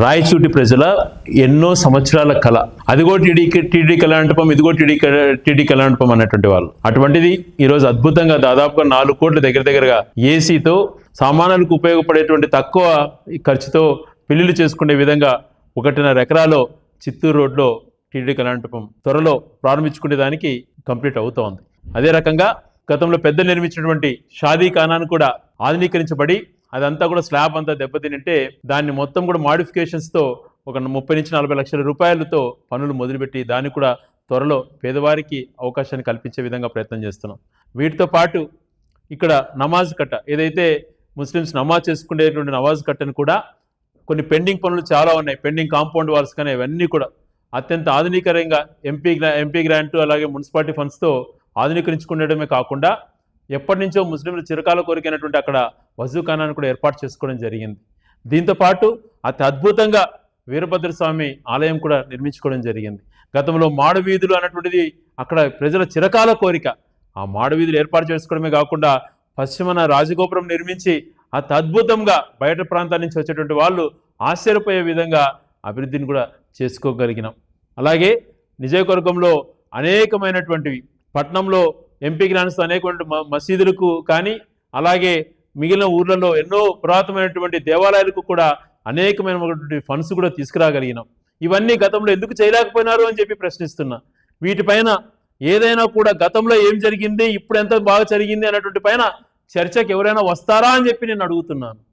రాయచూటి ప్రజల ఎన్నో సంవత్సరాల కళ. అదిగో టీడీ టీడీ కళాంటపం ఇదిగో టీడీ టీడీ కళాంటపం అన్నటువంటి వాళ్ళు. అటువంటిది ఈరోజు అద్భుతంగా దాదాపుగా నాలుగు కోట్ల దగ్గర దగ్గరగా ఏసీతో సామాన్యులకు ఉపయోగపడేటువంటి తక్కువ ఖర్చుతో పెళ్ళిళ్ళు చేసుకునే విధంగా ఒకటిన్నర ఎకరాలో చిత్తూరు రోడ్లో టీడీ కళాంటపం త్వరలో ప్రారంభించుకునే దానికి కంప్లీట్ అవుతోంది అదే రకంగా గతంలో పెద్ద నిర్మించినటువంటి షాదీ ఖానాను కూడా ఆధునీకరించబడి అదంతా కూడా స్లాబ్ అంతా దెబ్బతింటే దాన్ని మొత్తం కూడా మాడిఫికేషన్స్తో ఒక ముప్పై నుంచి నలభై లక్షల రూపాయలతో పనులు మొదలుపెట్టి దాన్ని కూడా త్వరలో పేదవారికి అవకాశాన్ని కల్పించే విధంగా ప్రయత్నం చేస్తున్నాం. వీటితో పాటు ఇక్కడ నమాజ్ కట్ట ఏదైతే ముస్లిమ్స్ నమాజ్ చేసుకునేటువంటి నమాజ్ కట్టను కూడా కొన్ని పెండింగ్ పనులు చాలా ఉన్నాయి. పెండింగ్ కాంపౌండ్ వాల్స్ కానీ ఇవన్నీ కూడా అత్యంత ఆధునికరంగా ఎంపీ గ్రా ఎంపీ గ్రాంట్ అలాగే మున్సిపాలిటీ ఫండ్స్తో ఆధునీకరించుకునేటమే కాకుండా ఎప్పటి నుంచో ముస్లింలు చిరకాల కోరికైనటువంటి అక్కడ వజూఖానాన్ని కూడా ఏర్పాటు చేసుకోవడం జరిగింది. దీంతో పాటు అతి అద్భుతంగా వీరభద్ర స్వామి ఆలయం కూడా నిర్మించుకోవడం జరిగింది. గతంలో మాడు వీధులు అన్నటువంటిది అక్కడ ప్రజల చిరకాల కోరిక. ఆ మాడు వీధులు ఏర్పాటు చేసుకోవడమే కాకుండా పశ్చిమన రాజగోపురం నిర్మించి అతి అద్భుతంగా బయట ప్రాంతాల నుంచి వచ్చేటువంటి వాళ్ళు ఆశ్చర్యపోయే విధంగా అభివృద్ధిని కూడా చేసుకోగలిగినాం. అలాగే నిజయకొరకంలో అనేకమైనటువంటివి పట్నంలో ఎంపీ గ్రాన్స్ అనేకమైన మసీదులకు కానీ అలాగే మిగిలిన ఊర్లలో ఎన్నో పురాతనమైనటువంటి దేవాలయాలకు కూడా అనేకమైనటువంటి ఫండ్స్ కూడా తీసుకురాగలిగినాం. ఇవన్నీ గతంలో ఎందుకు చేయలేకపోయినారు అని చెప్పి ప్రశ్నిస్తున్నా. వీటిపైన ఏదైనా కూడా గతంలో ఏం జరిగింది ఇప్పుడు ఎంత బాగా జరిగింది అనేటువంటి పైన చర్చకు ఎవరైనా వస్తారా అని చెప్పి నేను అడుగుతున్నాను.